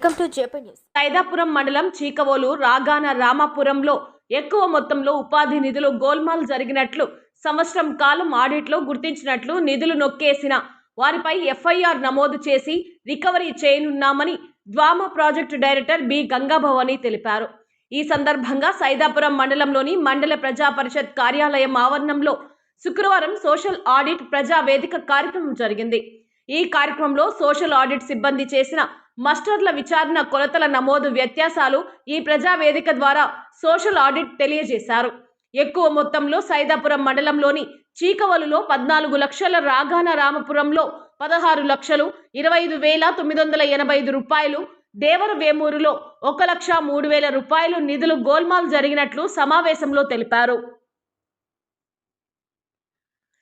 Welcome to JP news Saidapuram మండలం చీకవోలు రాగాన రామాపురంలో ఎక్కువ మొత్తంలో ఉపాధి నిధులు గోల్మాల్ జరిగినట్లు సంవత్సరం కాలం ఆడిట్లో గుర్తించినట్లు నిధులు నొక్కేసిన వారిపై ఎఫ్ఐఆర్ నమోదు చేసి recovery చేయనున్నామని DWAMA project director B Gangabhavani తెలిపారు. ఈ సందర్భంగా సైదాపురం మండలంలోని మండల ప్రజా పరిషత్ కార్యాలయం ఆవరణంలో శుక్రవారం సోషల్ ఆడిట్ ప్రజా వేదిక కార్యక్రమం జరిగింది. ఈ కార్యక్రమంలో సోషల్ ఆడిట్ సిబ్బంది చేసిన మస్టర్ల విచారణ కొలతల నమోదు వ్యత్యాసాలు ఈ ప్రజావేదిక ద్వారా సోషల్ ఆడిట్ తెలియజేశారు. ఎక్కువ మొత్తంలో సైదాపురం మండలంలోని చీకవలులో పద్నాలుగు లక్షల రాఘాన రామపురంలో పదహారు లక్షలు ఇరవై ఐదు వేల తొమ్మిది వందల ఎనభై ఐదు రూపాయలు దేవర వేమూరులో ఒక లక్ష మూడు వేల రూపాయలు నిధులు గోల్మాల్ జరిగినట్లు సమావేశంలో తెలిపారు.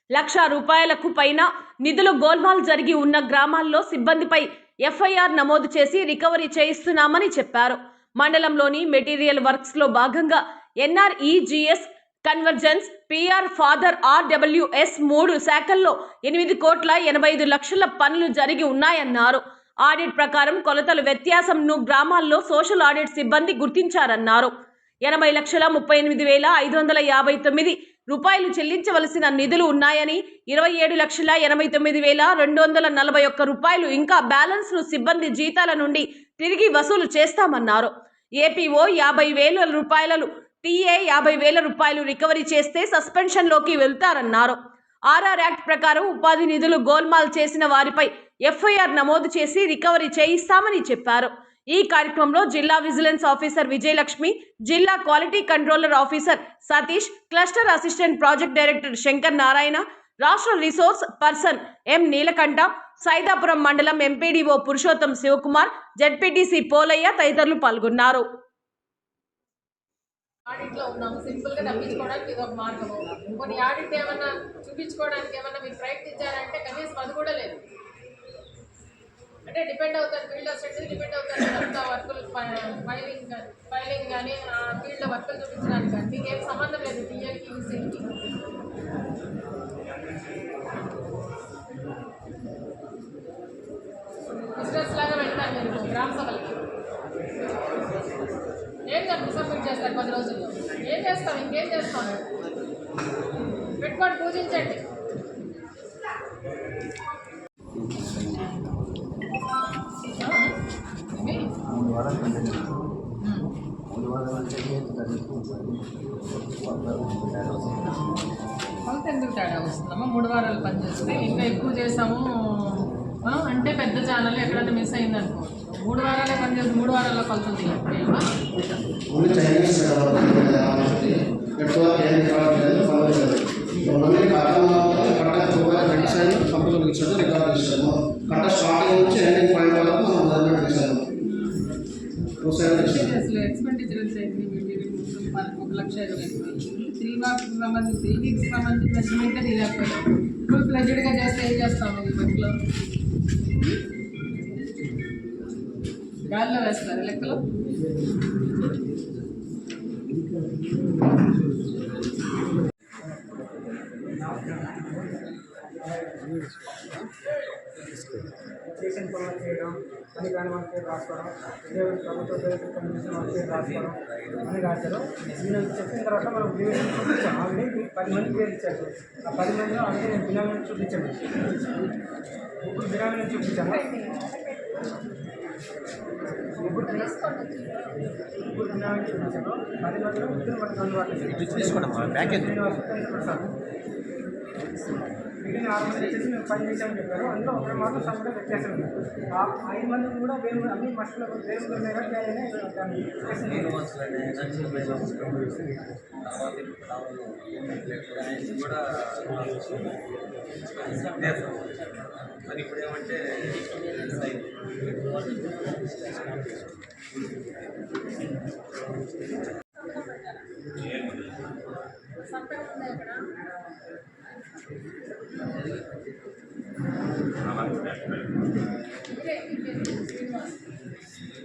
లక్ష రూపాయలకు పైన నిధులు గోల్మాల్ జరిగి ఉన్న గ్రామాల్లో సిబ్బందిపై ఎఫ్ఐఆర్ నమోదు చేసి రికవరీ చేయిస్తున్నామని చెప్పారు. మండలంలోని మెటీరియల్ వర్క్స్లో భాగంగా NREGS convergence PR father RWS మూడు శాఖల్లో ఎనిమిది కోట్ల ఎనభై ఐదు లక్షల పనులు జరిగి ఉన్నాయన్నారు. ఆడిట్ ప్రకారం కొలతలు వ్యత్యాసంను గ్రామాల్లో సోషల్ ఆడిట్ సిబ్బంది గుర్తించారన్నారు. ఎనభై లక్షల ముప్పై ఎనిమిది వేల ఐదు వందల యాభై తొమ్మిది రూపాయలు చెల్లించవలసిన నిధులు ఉన్నాయని ఇరవై ఏడు లక్షల ఎనభై తొమ్మిది వేల రెండు వందల నలభై ఒక్క రూపాయలు ఇంకా బ్యాలెన్స్ను సిబ్బంది జీతాల నుండి తిరిగి వసూలు చేస్తామన్నారు. ఏపీఓ యాభై వేల రూపాయలు టీఏ యాభై వేల రూపాయలు రికవరీ చేస్తే సస్పెన్షన్లోకి వెళ్తారన్నారు. ఆర్ఆర్ యాక్ట్ ప్రకారం ఉపాధి నిధులు గోల్మాల్ చేసిన వారిపై ఎఫ్ఐఆర్ నమోదు చేసి రికవరీ చేయిస్తామని చెప్పారు. ఈ కార్యక్రమంలో జిల్లా విజిలెన్స్ ఆఫీసర్ విజయలక్ష్మి జిల్లా quality controller officer Satish cluster assistant project director Shankar Narayana రాష్ట్ర resource person M Neelakanta Saidapuram మండలం ఎంపీడీఓ పురుషోత్తం శివకుమార్ జడ్పీటీసీ పోలయ్య తదితరులు పాల్గొన్నారు. ఆడిట్లో ఉన్నాము సింపుల్గా తప్పించుకోవడానికి ఇది ఒక మార్గము కొన్ని ఆడిట్ ఏమన్నా చూపించుకోవడానికి ఏమన్నా మీరు ప్రయత్నించారంటే కనీసం అది కూడా లేదు. అంటే డిపెండ్ అవుతారు. బిల్డర్స్ డిపెండ్ అవుతారు. వర్కులు ఫైలింగ్ ఫైలింగ్ కానీ ఆ ఫీల్డ్లో వర్కులు చూపించడానికి కానీ మీకు ఏం సంబంధం లేదు టీఎల్కి యూసీకి బిజినెస్ లాగా వెళ్తారు మీరు గ్రామ సభలకి. ఏం చెప్పి సబ్మిట్ చేస్తారు పది రోజుల్లో ఏం చేస్తాం ఇంకేం చేస్తాం పెట్టుకోండి పూజించండి. మూడు ఎందుకు తేడా వస్తుందమ్మా? మూడు వారాలు పనిచేస్తే ఇంకా ఎక్కువ చేసాము అంటే పెద్ద ఛానల్ ఎక్కడైనా మిస్ అయింది అనుకోవచ్చు మూడు వారాలే పనిచేసి మూడు వారాల్లో కొలుతుంది ఓన్లీ ఎక్స్పెండిచర్ ఎంత అయింది మెటీరియల్ మొత్తం ఒక లక్ష ఇరవై త్రీ సంబంధించి త్రీ సంబంధించి చేస్తే ఏం చేస్తాము ఈ మధ్యలో గాల్లో వేస్తారు లెక్కలు? చేసిన పనులు చేయడం అని కానీ మన పేరు రాసుకోవడం దేవుడి ప్రభుత్వ మన పేరు రాసుకోవడం అని రాశారు. నేను చెప్పిన తర్వాత మనం డివిజన్ చూపించాం. ఆల్రెడీ పది మంది పేరు ఇచ్చారు. ఆ పది మందిలో ఆల్రెడీ నేను బినామీని చూపించాను. ఇప్పుడు బినామీని చూపించాను ఇప్పుడు బినా- ఇప్పుడు బినామీని చూపించాను పది మందిలో ఇద్దరు మనకు అందుబాటులో మిగిలిన ఆరు మంది వచ్చేసి మేము పని చేసామని చెప్పారు. అందులో ఒకరు మాత్రం సంబంధం వ్యత్యాసం ఉంది. ఆ ఐదు మంది కూడా వేరు అన్ని మనుషులు వేరు. మరి ఇప్పుడు ఏమంటే సంతకం ఉందా ఇక్కడ? 何だと思いますか?